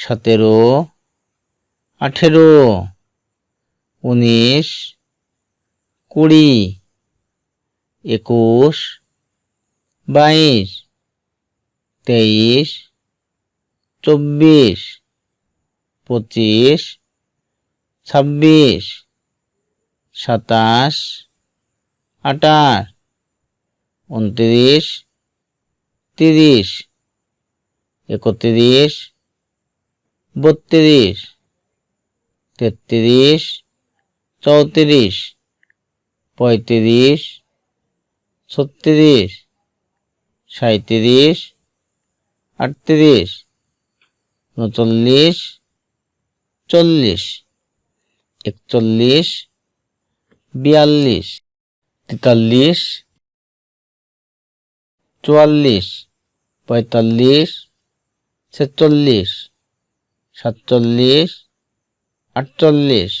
সতেরো, আঠেরো, উনিশ, কুড়ি, একুশ, বাইশ, তেইশ, চব্বিশ, পঁচিশ, ছাব্বিশ, সাতাশ, আঠাশ, উনত্রিশ, তিরিশ, একত্রিশ বত্রিশ, তেত্রিশ, চৌত্রিশ, পঁয়ত্রিশ, ছত্রিশ সাঁত্রিশ আটত্রিশ, উনচল্লিশ, চল্লিশ, একচল্লিশ, বিয়াল্লিশ, তেতাল্লিশ, চুয়াল্লিশ, পঁয়তাল্লিশ, ছেচল্লিশ সাতচল্লিশ, আটচল্লিশ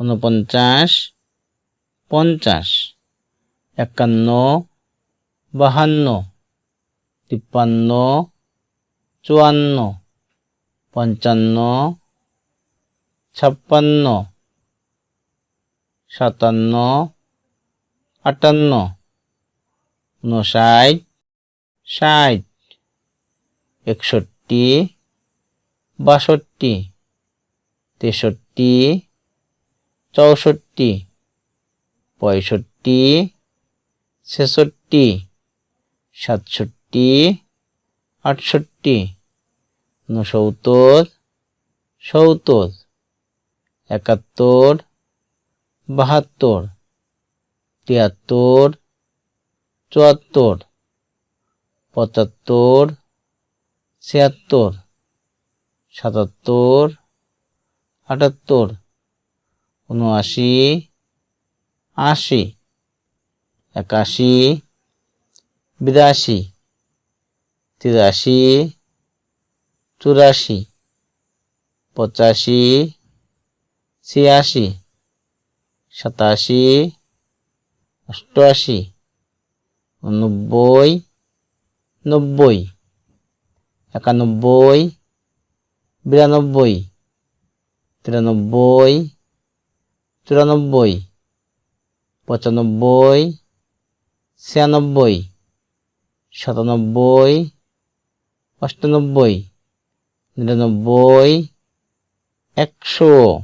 উনপঞ্চাশ পঞ্চাশ, একান্ন, বাহান্ন, তিপ্পান্ন, চুয়ান্ন, পঞ্চান্ন, ছাপ্পান্ন, সাতান্ন, আটান্ন উনষাট ষাট, একষট্টি বাষট্টি, তেষট্টি, চৌষট্টি, পঁয়ষট্টি, ছেষট্টি, সাতষট্টি, আটষট্টি, ঊনসত্তর, সত্তর, একাত্তর, বাহাত্তর, তিয়াত্তর, চুয়াত্তর, পঁচাত্তর, ছিয়াত্তর। সাতাত্তর, আটাত্তর, উনআশি, আশি, একাশি, বিরাশি, তিরাশি, চুরাশি, পঁচাশি, ছিয়াশি, সাতাশি, অষ্টআশি, উনব্বই, নব্বই, একানব্বই বিরানব্বই। তিরানব্বই চুরানব্বই পঁচানব্বই ছিয়ানব্বই সাতানব্বই অষ্টানব্বই নিরানব্বই একশো।